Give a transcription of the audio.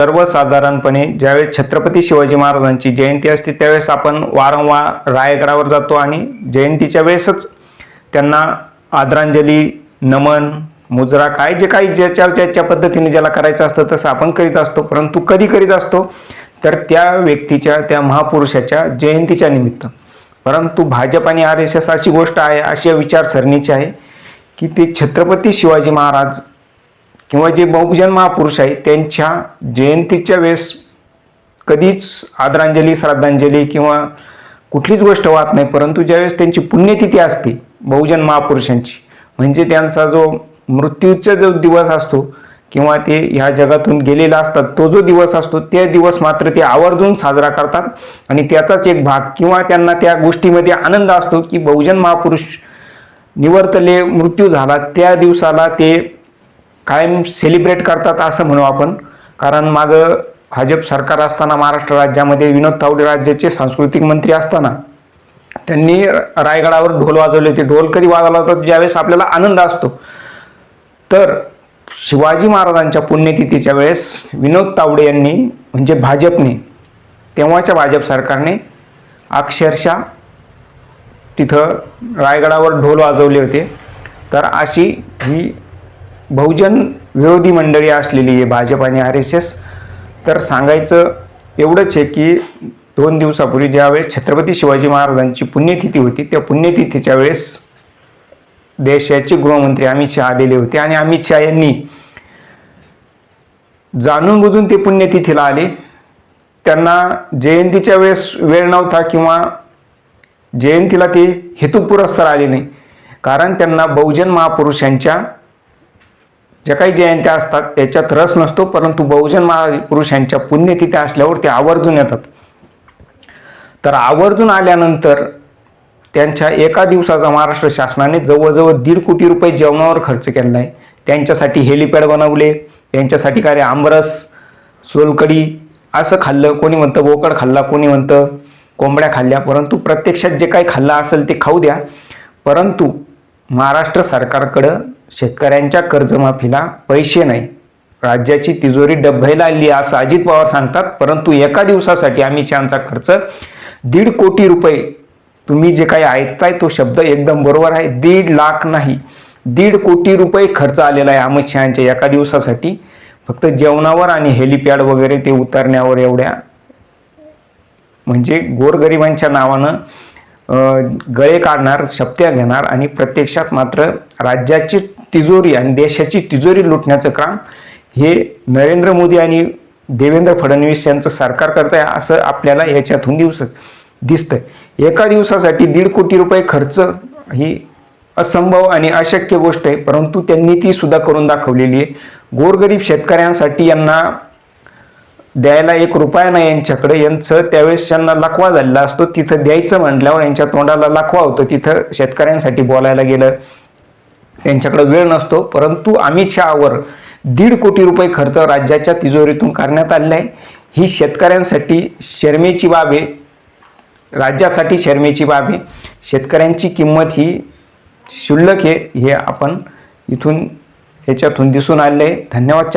सर्वसाधारणपणे ज्यावेळेस छत्रपती शिवाजी महाराजांची जयंती असते त्यावेळेस आपण वारंवार रायगडावर जातो आणि जयंतीच्या वेळेसच त्यांना आदरांजली नमन मुजरा काय जे काही ज्याच्या ज्याच्या पद्धतीने ज्याला करायचं असतं तसं आपण करीत असतो. परंतु कधी करीत असतो? तर त्या व्यक्तीच्या त्या महापुरुषाच्या जयंतीच्या निमित्त. परंतु भाजप आणि आर एस एस अशी गोष्ट आहे अशी विचारसरणीची आहे की ते छत्रपती शिवाजी महाराज किंवा जे बहुजन महापुरुष आहेत त्यांच्या जयंतीच्या वेळेस कधीच आदरांजली श्रद्धांजली किंवा कुठलीच गोष्ट वाहत नाही. परंतु ज्यावेळेस त्यांची पुण्यतिथी असते बहुजन महापुरुषांची म्हणजे त्यांचा जो मृत्यूचा जो दिवस असतो किंवा ते ह्या जगातून गेलेला असतात तो जो दिवस असतो ते दिवस मात्र ते आवर्जून साजरा करतात. आणि त्याचाच एक भाग किंवा त्यांना त्या गोष्टीमध्ये आनंद असतो की बहुजन महापुरुष निवर्तले मृत्यू झाला त्या दिवसाला ते कायम सेलिब्रेट करतात असं म्हणू आपण. कारण मागं भाजप सरकार असताना महाराष्ट्र राज्यामध्ये विनोद तावडे राज्याचे सांस्कृतिक मंत्री असताना त्यांनी रायगडावर ढोल वाजवले होते. ढोल कधी वाजवला होता? ज्यावेळेस आपल्याला आनंद असतो. तर शिवाजी महाराजांच्या पुण्यतिथीच्या वेळेस विनोद तावडे यांनी म्हणजे भाजपने तेव्हाच्या भाजप सरकारने अक्षरशः तिथं रायगडावर ढोल वाजवले होते. तर अशी ही बहुजन विरोधी मंडळी असलेली आहे भाजप आणि आर एस एस तर सांगायचं एवढंच आहे की दोन दिवसापूर्वी ज्यावेळेस छत्रपती शिवाजी महाराजांची पुण्यतिथी होती त्या पुण्यतिथीच्या वेळेस देशाचे गृहमंत्री अमित शहा आलेले होते आणि अमित शहा यांनी जाणून बुजून ते पुण्यतिथीला आले. त्यांना जयंतीच्या वेळेस वेळ नव्हता किंवा जयंतीला ते हेतुपुरस्सर आले नाही. कारण त्यांना बहुजन महापुरुषांच्या ज्या काही जयंत्या असतात त्याच्यात रस नसतो परंतु बहुजन महापुरुष यांच्या पुण्यतिथ्या असल्यावर ते आवर्जून येतात. तर आवर्जून आल्यानंतर त्यांच्या एका दिवसाचा महाराष्ट्र शासनाने जवळजवळ दीड कोटी रुपये जेवणावर खर्च केला आहे त्यांच्यासाठी हेलिपॅड बनवले त्यांच्यासाठी काय रे सोलकडी असं खाल्लं कोणी म्हणतं बोकड खाल्ला कोणी म्हणतं कोंबड्या खाल्ल्या परंतु प्रत्यक्षात जे काही खाल्लं असेल ते खाऊ द्या. परंतु महाराष्ट्र सरकारकडं शेतकऱ्यांच्या कर्जमाफीला पैसे नाही. राज्याची तिजोरी डब्बायला आली आहे असं अजित पवार सांगतात परंतु एका दिवसासाठी अमित शहाचा खर्च दीड कोटी रुपये. तुम्ही जे काही ऐकताय तो शब्द एकदम बरोबर आहे दीड लाख नाही. दीड कोटी रुपये खर्च आलेला आहे अमित शहाच्या एका दिवसासाठी. फक्त जेवणावर आणि हेलिपॅड वगैरे ते उतरण्यावर एवढ्या. म्हणजे गोरगरिबांच्या नावानं गळे काढणार शपथ्या घेणार आणि प्रत्यक्षात मात्र राज्याची तिजोरी आणि देशाची तिजोरी लुटण्याचं काम हे नरेंद्र मोदी आणि देवेंद्र फडणवीस यांचं सरकार करत आहे असं आपल्याला याच्यातून दिवस दिसतंय. एका दिवसासाठी दीड कोटी रुपये खर्च ही असंभव आणि अशक्य गोष्ट आहे परंतु त्यांनी ती सुद्धा करून दाखवलेली आहे. गोरगरीब शेतकऱ्यांसाठी यांना द्यायला एक रुपया नाही यांच्याकडे. यांचं त्यावेळेस त्यांना लकवा झालेला असतो तिथं द्यायचं म्हटल्यावर यांच्या तोंडाला लकवा होतो. तिथं शेतकऱ्यांसाठी बोलायला गेलं त्यांच्याकडे वेळ नसतो. परंतु अमित शहावर दीड कोटी रुपये खर्च राज्याच्या तिजोरीतून करण्यात आलेला आहे ही शेतकऱ्यांसाठी शर्मेची बाब आहे. राज्यासाठी शर्मेची बाब आहे. शेतकऱ्यांची किंमत ही क्षुल्लक आहे हे आपण इथून याच्यातून दिसून आलेलं आहे. धन्यवाद.